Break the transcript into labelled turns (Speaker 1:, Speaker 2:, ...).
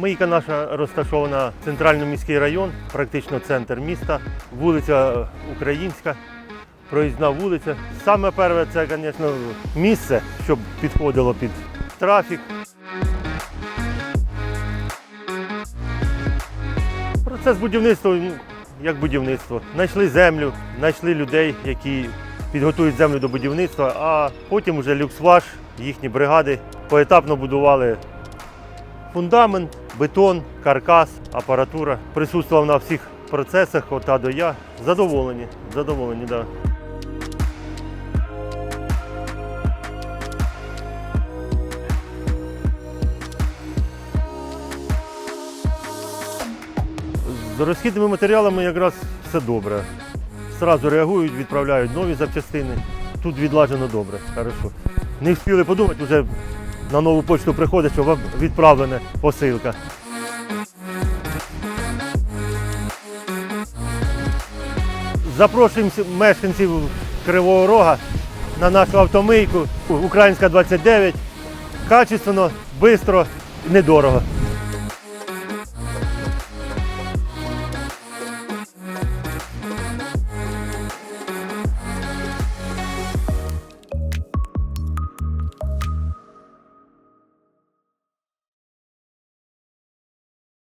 Speaker 1: Мийка наша розташована в центрально-міський район, практично центр міста, вулиця Українська, проїзна вулиця. Саме перше це, звісно, місце, щоб підходило під трафік. Процес будівництва, ну, як будівництво. Знайшли землю, знайшли людей, які підготують землю до будівництва, а потім вже люксваж, їхні бригади поетапно будували фундамент, бетон, каркас, апаратура. Присутствував на всіх процесах, от А до Я. Задоволені, задоволені, так. Да. З розхідними матеріалами якраз все добре. Зразу реагують, відправляють нові запчастини. Тут відлажено добре, хорошо. Не встигли подумати, вже на нову почту приходить, що вам відправлена посилка. Запрошуємо мешканців Кривого Рога на нашу автомийку Українська 29. Качественно, швидко, недорого.